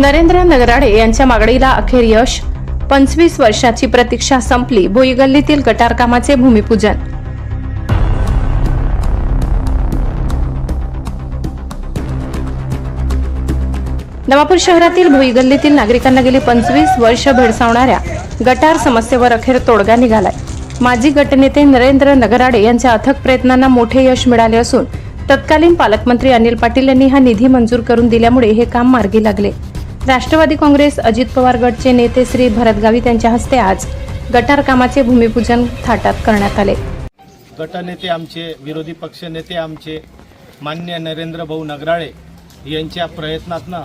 नरेंद्र नगराडे यांच्या मागणीला अखेर यश. पंचवीस वर्षाची प्रतीक्षा संपली भुईगल्लीतील गटार कामाचे भूमिपूजन. नवापूर शहरातील भुईगल्लीतील नागरिकांना गेली पंचवीस वर्ष भेडसावणाऱ्या गटार समस्येवर अखेर तोडगा निघालाय. माजी गटनेते नरेंद्र नगराडे यांच्या अथक प्रयत्नांना मोठे यश मिळाले असून तत्कालीन पालकमंत्री अनिल पाटील यांनी हा निधी मंजूर करून दिल्यामुळे हे काम मार्गी लागले. राष्ट्रवादी काँग्रेस अजित पवार गटचे नेते श्री भरत गावित यांच्या हस्ते आज गटार कामाचे भूमिपूजन थाटात करण्यात आले. गटनेते आमचे विरोधी पक्षनेते आमचे मान्य नरेंद्र भाऊ नगराळे यांच्या प्रयत्नातनं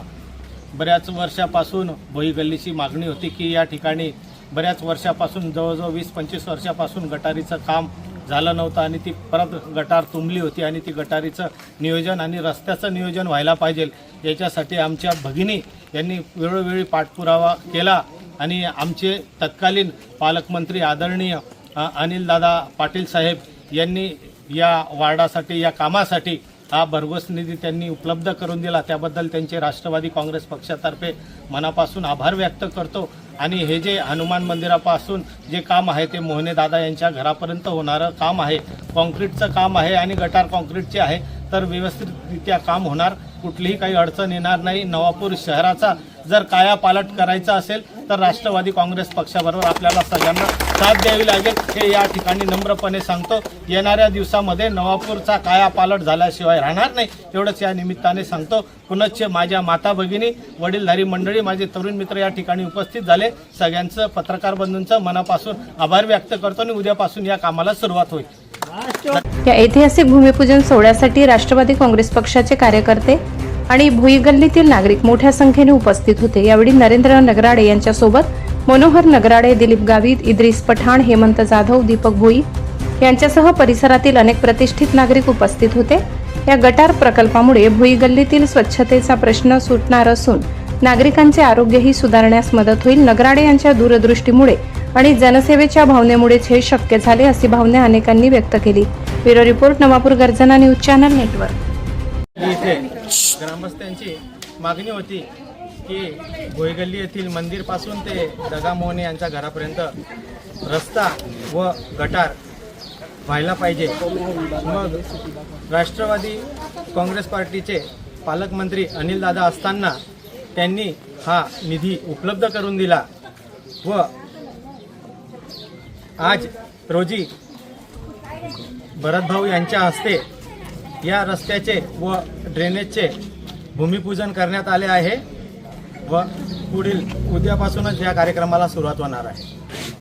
बऱ्याच वर्षापासून भोई गल्लीची मागणी होती की या ठिकाणी बऱ्याच वर्षापासून जवळजवळ वीस पंचवीस वर्षापासून गटारीचं काम झालं नव्हतं आणि ती परत गटार तुंबली होती आणि ती गटारीचं नियोजन आणि रस्त्याचं नियोजन व्हायला पाहिजे याच्यासाठी आमच्या भगिनी यांनी वेळोवेळी पाठपुरावा केला आणि आमचे तत्कालीन पालकमंत्री आदरणीय अनिलदादा पाटील साहेब यांनी या वार्डासाठी या कामासाठी हा भरघोस निधी त्यांनी उपलब्ध करून दिला. त्याबद्दल त्यांचे राष्ट्रवादी काँग्रेस पक्षातर्फे मनापासून आभार व्यक्त करतो. आणि हे जे हनुमान मंदिरापासून जे काम आहे ते मोहने दादा यांच्या घरापर्यंत होणारं काम आहे. कॉन्क्रीटचं काम आहे आणि गटार कॉन्क्रीटचे आहे तर व्यवस्थितरित्या काम होणार. कुठलीही काही अडचण येणार नाही. नवापूर शहराचा जर कायापालट करायचा असेल तर राष्ट्रवादी काँग्रेस पक्षाबरोबर आपल्याला सगळ्यांना साथ द्यावी लागेल. हे या ठिकाणी नम्रपणे सांगतो. येणाऱ्या दिवसामध्ये नवापूरचा कायापालट झाल्याशिवाय राहणार नाही. एवढंच या निमित्ताने सांगतो. पुनश्च माझ्या माता भगिनी वडीलधारी मंडळी माझे तरुण मित्र या ठिकाणी उपस्थित झाले. सगळ्यांचं पत्रकार बंधूंचं मनापासून आभार व्यक्त करतो आणि उद्यापासून या कामाला सुरुवात होईल. या ऐतिहासिक भूमिपूजन सोहळ्यासाठी राष्ट्रवादी काँग्रेस पक्षाचे कार्यकर्ते आणि भुईगल्लीतील नागरिक मोठ्या संख्येने उपस्थित होते. यावेळी नरेंद्र नगराडे यांच्यासोबत मनोहर नगराडे दिलीप गावित इद्रिस पठाण हेमंत जाधव दीपक भोई यांच्यासह परिसरातील अनेक प्रतिष्ठित नागरिक उपस्थित होते. या गटार प्रकल्पामुळे भुईगल्लीतील स्वच्छतेचा प्रश्न सुटणार असून नागरिकांचे आरोग्यही सुधारण्यास मदत होईल. नगराडे यांच्या दूरदृष्टीमुळे आणि जनसेवेच्या भावनेमुळेच हे शक्य झाले अशी भावना अनेकांनी व्यक्त केली. ब्युरो रिपोर्ट नवापूर गर्जना न्यूज चॅनल नेटवर्क. इथे. ग्रामस्थांची मागणी होती की भोईगल्ली येथील मंदिरपासून ते दगा मोहने यांच्या घरापर्यंत रस्ता व गटार व्हायला पाहिजे. मग राष्ट्रवादी काँग्रेस पार्टीचे पालकमंत्री अनिलदादा असताना त्यांनी हा निधी उपलब्ध करून दिला व आज रोजी भरतभाऊ यांच्या हस्ते या रस्त्याचे व ड्रेनेजचे भूमिपूजन करण्यात आले आहे व पुढील उद्यापासूनच या कार्यक्रमाला सुरुवात होणार आहे.